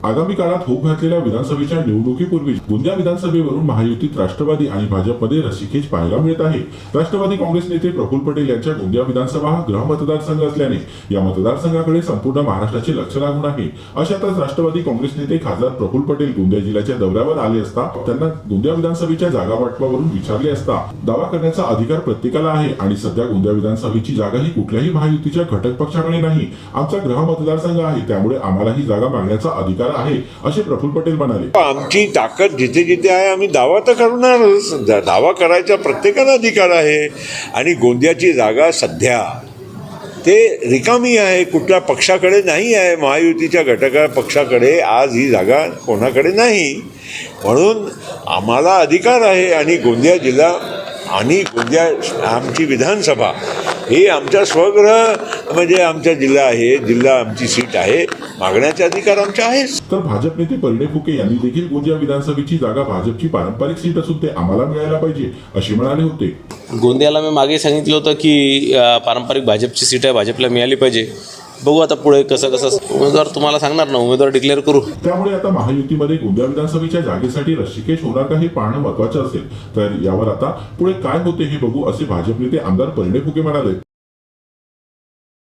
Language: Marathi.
आगामी काळात होऊ घातलेल्या विधानसभेच्या निवडणुकीपूर्वी गोंदिया विधानसभेवरून महायुतीत राष्ट्रवादी आणि भाजपमध्ये रस्सीखेच पाहायला मिळत आहे. राष्ट्रवादी काँग्रेस नेते प्रफुल पटेल यांच्या गोंदिया विधानसभा हा गृह मतदारसंघ असल्याने या मतदारसंघाकडे संपूर्ण महाराष्ट्राचे लक्ष लागून आहे. अशातच राष्ट्रवादी काँग्रेस नेते खासदार प्रफुल पटेल गोंदिया जिल्ह्याच्या दौऱ्यावर आले असता त्यांना गोंदिया विधानसभेच्या जागा वाटपावरून विचारले असता दावा करण्याचा अधिकार प्रत्येकाला आहे आणि सध्या गोंदिया विधानसभेची जागा ही कुठल्याही महायुतीच्या घटक पक्षाकडे नाही. आमचा गृह मतदारसंघ आहे त्यामुळे आम्हाला ही जागा मागण्याचा अधिकार आहे असे प्रफुल्ल पटेल म्हणाले. आमची ताकद जिथे जिथे आहे आम्ही दावा तर करणारच. दावा करायचा प्रत्येकाला अधिकार आहे. आणि गोंदियाची जागा सध्या ते रिकामी आहे कुठल्या पक्षाकडे नाही आहे महायुतीच्या घटका पक्षाकडे आज ही जागा कोणाकडे नाही. म्हणून आम्हाला अधिकार आहे आणि गोंदिया जिल्हा आणि गोंदिया आमची विधानसभा ही आमच्या स्वग्रह म्हणजे आमचा जिल्हा आहे जिल्हा आमची सीट आहे मागण्याचे अधिकार आमचे आहेच तर भाजप नेते परिणय फुके यांनी देखील गोंदिया विधानसभेची जागा भाजपची पारंपरिक सीट असून ते आम्हाला मिळायला पाहिजे असे म्हणाले होते. गोंदियाला मी मागे सांगितलं होतं की पारंपरिक भाजपची सीट आहे भाजपला मिळाली पाहिजे. बघू आता पुढे कसं कसं उमेदवार तुम्हाला सांगणार ना उमेदवार डिक्लेअर करू. त्यामुळे आता महायुतीमध्ये गोंदिया विधानसभेच्या जागेसाठी रस्सीकेश होणार का हे पाहणं महत्वाचं असेल. तर यावर आता पुढे काय होते हे बघू असे भाजप नेते आमदार परिणय फुके म्हणाले.